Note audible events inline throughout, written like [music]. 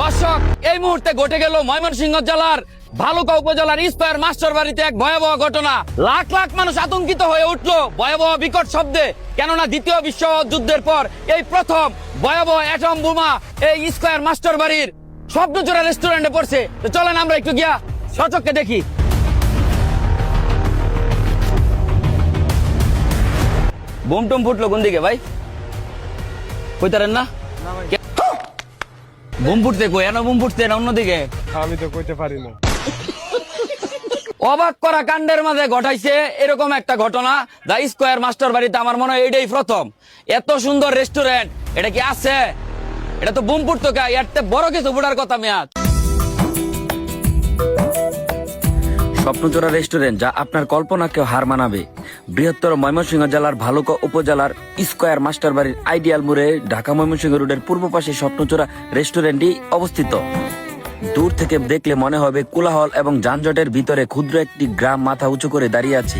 দর্শক, এই মুহূর্তে ঘটে গেল ময়মনসিংহ জেলার ভালুকা উপজেলার ইস্পায়ার মাস্টার বাড়িতে এক ভয়াবহ ঘটনা। লাখ লাখ মানুষ আতঙ্কিত হয়ে উঠল ভয়াবহ বিকট শব্দে। কেননা দ্বিতীয় বিশ্ব যুদ্ধের পর এই প্রথম ভয়াবহ অ্যাটম বোমা এই স্কয়ার মাস্টার বাড়ির স্বপ্নচোরা রেস্টুরেন্টে পড়ছে। তো চলেন আমরা একটু গিয়া সচককে দেখি। বোম টম ফুটলো কোন দিকে ভাই? কইতারেন না? বোম ফুটতে কই? এন বোম ফুটতে না অন্যদিকে? আমি তো কইতে পারি না। অবাক করা কাণ্ডের মাঝে ঘটাইছে এরকম একটা ঘটনা। দা স্কোয়ার মাস্টার বাড়িতে আমার মনে হয় এটাই প্রথম। এত সুন্দর রেস্টুরেন্ট এটা কি আছে? এটা তো বুম ফুটতো কা? এর বড় কিছু ফুটার কথা মেয়াদ। স্বপ্নচোরা রেস্টুরেন্ট যা আপনার কল্পনাকেও হার মানাবে। বৃহত্তর ময়মনসিংহ জেলার ভালুকা উপজেলার স্কয়ার মাস্টার বাড়ির আইডিয়াল মোড়ে ঢাকা ময়মনসিংহ রোডের পূর্ব পাশে স্বপ্নচোরা রেস্টুরেন্টটি অবস্থিত। দূর থেকে দেখলে মনে হবে কোলাহল এবং যানজটের ভিতরে ক্ষুদ্র একটি গ্রাম মাথা উঁচু করে দাঁড়িয়ে আছে।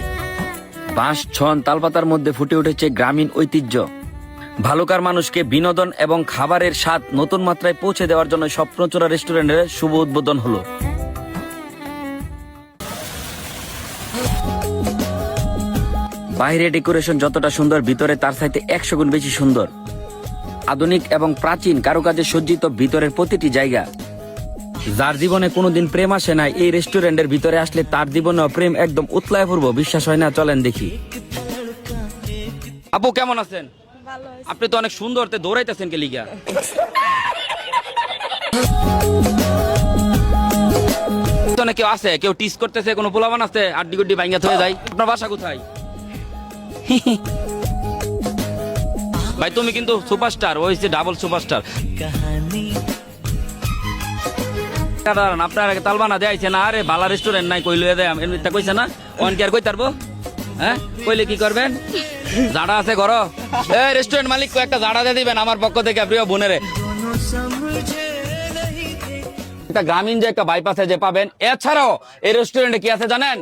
বাঁশ, ছন, তালপাতার মধ্যে ফুটে উঠেছে গ্রামীণ ঐতিহ্য। ভালুকার মানুষকে বিনোদন এবং খাবারের স্বাদ নতুন মাত্রায় পৌঁছে দেওয়ার জন্য স্বপ্নচোরা রেস্টুরেন্টের শুভ উদ্বোধন হলো। বাইরে ডেকোরেশন যতটা সুন্দর ভিতরে তার চাইতে একশো গুণ বেশি সুন্দর। আধুনিক এবং প্রাচীন কারুকাজে সজ্জিত ভিতরের প্রতিটি জায়গা। যার জীবনে কোনোদিন প্রেম আসে নাই এই রেস্টুরেন্টের ভিতরে আসলে তার জীবনে প্রেম একদম উতলায় পড়ব বিশ্বাস হয় না চলেন দেখি। আপু কেমন আছেন? আপনি তো অনেক সুন্দর তে দৌড়াইতেছেন কে লিগা। তো না কেউ আছে? কেউ টিস করতেছে? কোনো পোলাবান আছে? আড্ডি গুড্ডি ভাঙ্গা হয়ে যায়? আপনার বাসা কোথায়? [laughs] ভাই তুমি কিন্তু সুপারস্টার ওই যে ডাবল সুপারস্টার। দাঁড়ান আপনার আগে তালবানা দেয়াইছে না? আরে বালা রেস্টুরেন্ট নাই কইলে দেয় কইছে না? অন কি আর কই তারবো হ্যাঁ? কইলে কি করবেন? জাড়া আছে ঘর। এই রেস্টুরেন্ট মালিক একটা জাড়া দিয়ে দিবেন আমার পক্ষ থেকে প্রিয় বোনেরে। একটা গ্রামীণ যে একটা বাইপাসে যে পাবেন। এছাড়াও এই রেস্টুরেন্টে কি আছে জানেন?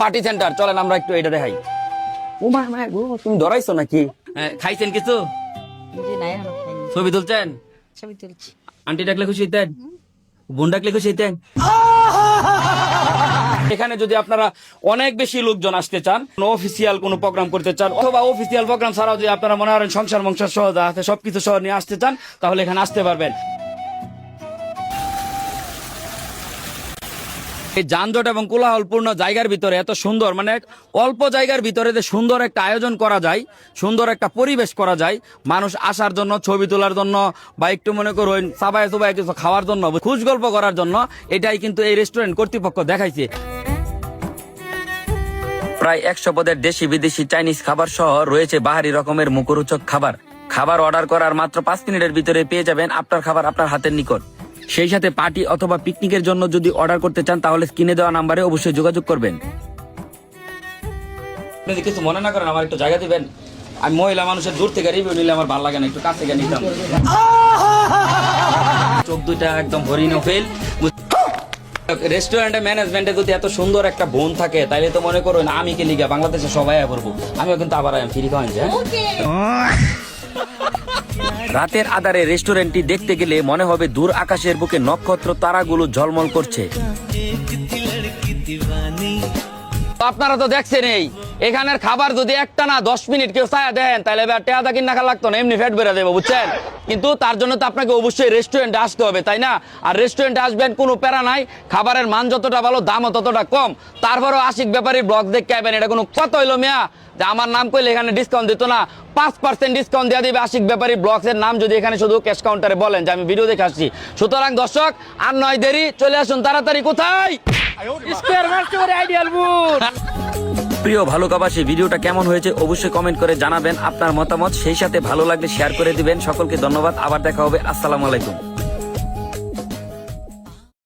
পার্টি সেন্টার চলেন আমরা একটু এটা দেখাই। ও মা মা গো তুমি ধরাইছো নাকি? হ্যাঁ, খাইছেন কিছু? ছবি তুলছেন? ছবি তুলছি। আন্টি ডাকলে খুশি হইতেন? বোন ডাকলে খুশি হইতেন? এখানে যদি আপনারা অনেক বেশি লোকজন আসতে চান অফিসিয়াল কোনো প্রোগ্রাম করতে চান অথবা অফিসিয়াল প্রোগ্রাম ছাড়াও যদি আপনারা মনে করেন সংসার মংসার সহ যা আছে সবকিছু সহ নিয়ে আসতে চান তাহলে এখানে আসতে পারবেন। এই যানজট এবং কোলাহলপূর্ণ জায়গার ভিতরে এত সুন্দর মানে অল্প জায়গার ভিতরে যে সুন্দর একটা আয়োজন করা যায়, সুন্দর একটা পরিবেশ করা যায়, মানুষ আসার জন্য, ছবি তোলার জন্য, বা একটু মনে করুন সাবাই সুবাই কিছু খাওয়ার জন্য খুশ গল্প করার জন্য, এটাই কিন্তু এই রেস্টুরেন্ট কর্তৃপক্ষ দেখাইছে। প্রায় একশো পদের দেশি বিদেশি চাইনিজ খাবার সহ রয়েছে বাহারি রকমের মুখরোচক খাবার। খাবার অর্ডার করার মাত্র পাঁচ মিনিটের ভিতরে পেয়ে যাবেন আপনার খাবার আপনার হাতের নিকট। সেই সাথে পার্টি অথবা পিকনিকের জন্য যদি অর্ডার করতে চান তাহলে স্ক্রিনে দেওয়া নাম্বারে অবশ্যই যোগাযোগ করবেন। আপনি যদি কিছু মনে না করেন আমার একটু জায়গা দিবেন। আমি মহিলা মানুষের দূর থেকে রিভিউ নিলে আমার ভালো লাগে না একটু কাছে গিয়ে নিতাম। চোখ দুইটা একদম হরিণ ফেল। রেস্টুরেন্টে ম্যানেজমেন্টে যদি এত সুন্দর একটা বোন থাকে তাইলে তো মনে করুন আমি কে লিগা বাংলাদেশে সবাই করব। আমিও কিন্তু আবার ফ্রি খাওয়াচ্ছি হ্যাঁ? [laughs] রাতের আধারে রেস্টুরেন্টটি দেখতে গেলে মনে হবে দূর আকাশের বুকে নক্ষত্র তারাগুলো ঝলমল করছে। আপনারা তো দেখছেন এই এখানের খাবার যদি একটা না, দশ মিনিট কেউ ছায়া দেন, তাহলে টেয়াদা কিনা খা লাগতো না, এমনি ফ্যাট বেড়ে দেবো, বুঝছেন? কিন্তু তার জন্য তো আপনাকে অবশ্যই রেস্টুরেন্টে আসতে হবে, তাই না? আর রেস্টুরেন্টে আসবেন, কোনো প্যারা নাই, খাবারের মান যতটা ভালো, দামও ততটা কম। তারপরেও আশিক ব্যাপারী ব্লগ দেখতে আইবেন, এটা কোনো কত হইল মিয়া। যে আমার নাম কইলে এখানে ডিসকাউন্ট দিত না, পাঁচ পার্সেন্ট ডিসকাউন্ট দেওয়া দিবে আশিক ব্যাপারী ব্লগসের নাম যদি এখানে শুধু ক্যাশ কাউন্টারে বলেন, যে আমি ভিডিও দেখে আসছি। সুতরাং দর্শক, আর নয় দেরি, চলে আসুন তাড়াতাড়ি, কোথায়? স্কয়ার মাস্টার আইডিয়াল বুট প্রিয় ভিডিওটা কেমন হয়েছে অবশ্যই কমেন্ট করে জানাবেন। আপনার মতামত সেই সাথে ভালো লাগলে শেয়ার করে দিবেন। সকলকে ধন্যবাদ। আবার দেখা হবে। আসসালামু আলাইকুম।